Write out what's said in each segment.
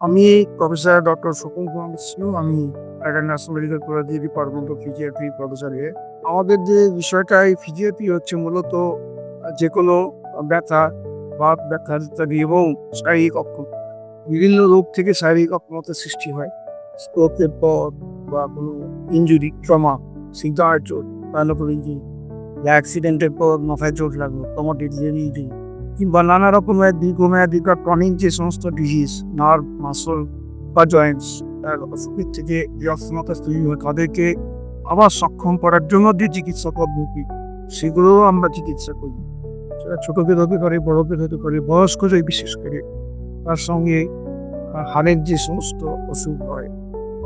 আমি professor doctor সুকুম Kumar Mishra, আমি national medical college department of physiotherapy professor আমাদের যে বিষয়টা, এই ফিজিওথেরাপি হচ্ছে মূলত যে কোনো ব্যথা বা ব্যথা ইত্যাদি এবং শারীরিক অক্ষম। বিভিন্ন রোগ থেকে শারীরিক অক্ষমতার সৃষ্টি হয়। স্ট্রোকের পর বা কোনো ইঞ্জুরি ট্রমা সিগার, চোট পাইলপর ইঞ্জুরি বা অ্যাক্সিডেন্টের পর মাথায় চোট লাগল টমাটিক ইঞ্জুরি কিংবা নানা রকমের দীর্ঘমেয়াদী বা ক্রনিক যে সমস্ত ডিজিজ নার্ভ মাসল বা জয়েন্টস অসুখের থেকে যে অক্ষমতা তৈরি হয়, তাদেরকে আবার সক্ষম করার জন্য যে চিকিৎসা পদ্ধতি, সেগুলোও আমরা চিকিৎসা করি। সেটা ছোটদের হতে পারে, বড়দের হতে পারে বয়স্কদের বিশেষ করে, তার সঙ্গে হাড়ের যে সমস্ত অসুখ হয়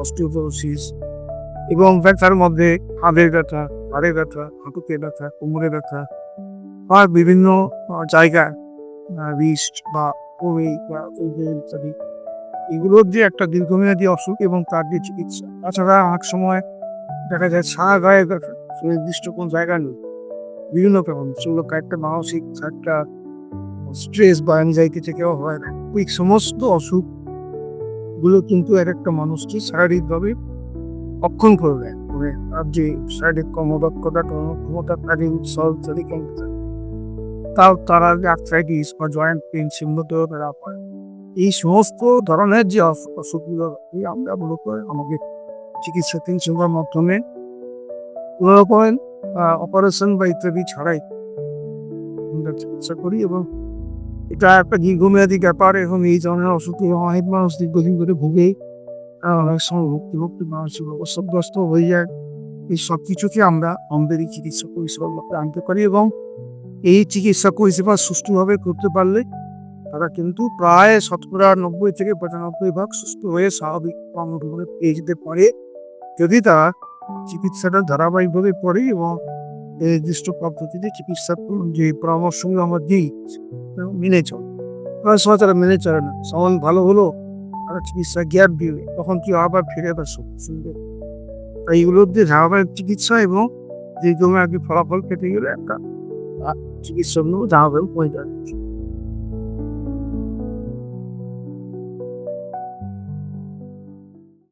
অস্টিওপোরোসিস এবং ব্যথার মধ্যে হাড়ের ব্যথা হাড়ের ব্যথা, হাঁটুতে ব্যথা, কোমরে ব্যথা বা বিভিন্ন জায়গায় রিস্ট বা বমি বা ইত্যাদি। এগুলোর যে একটা দীর্ঘমেয়াদী অসুখ এবং তার যে চিকিৎসা। তাছাড়া অনেক সময় দেখা যায় সারা গায়ে নির্দিষ্ট কোন জায়গা নেই। বিভিন্ন কারণ। সেগুলো একটা মানসিক একটা স্ট্রেস বা অ্যাংজাইটি থেকেও হয় না। ওই সমস্ত অসুখগুলো কিন্তু এক একটা মানুষকে শারীরিকভাবে অক্ষম করে দেয় মানে তার যে শারীরিক কর্মদক্ষতা, কর্মক্ষমতা তাদের উৎসাহ তাও তারা আর্থ্রাইটিস বা জয়েন্ট পেন সেগুলোতেও তারা পায়। এই সমস্ত ধরনের যে অসুখ অসুখগুলো আমরা মূলত আমাকে চিকিৎসা চিকিৎসার মাধ্যমে কোনো রকমের অপারেশন বা ইত্যাদি ছাড়াই আমরা চিকিৎসা করি এবং এটা একটা দীর্ঘমেয়াদী ব্যাপার এবং এই ধরনের অসুখে অনেক মানুষ দীর্ঘদিন ধরে ভুগে অনেক সময় ভক্তি মানসিক অবসাদগ্রস্ত হয়ে যায়। এই সব কিছুকে আমরা আমাদের এই চিকিৎসা পরিষেবার আনতে পারি এবং এই চিকিৎসা পরিষেবা সুষ্ঠুভাবে করতে পারলে তারা কিন্তু প্রায় শতকরা নব্বই থেকে পঁচানব্বই ভাগ সুস্থ হয়ে স্বাভাবিক কর্মজীবনে পেয়ে যেতে পারে। যদি তারা চিকিৎসাটা ধারাবাহিকভাবে পড়ে এবং নির্দিষ্ট পদ্ধতিতে চিকিৎসা যে পরামর্শগুলো আমরা দিই মেনে চলে। অনেক সময় তারা মেনে চলে না। সমান ভালো হলো, তারা চিকিৎসা গ্যাপ দিবে তখন কি আবার ফিরে আবার শুনবে তাই এগুলোর যে ধারাবাহিক চিকিৎসা এবং দীর্ঘমেয়াদী ফলাফল পেতে গেলে একটা আহ, চিকিৎসা ধারাবাহিক প্রয়োজন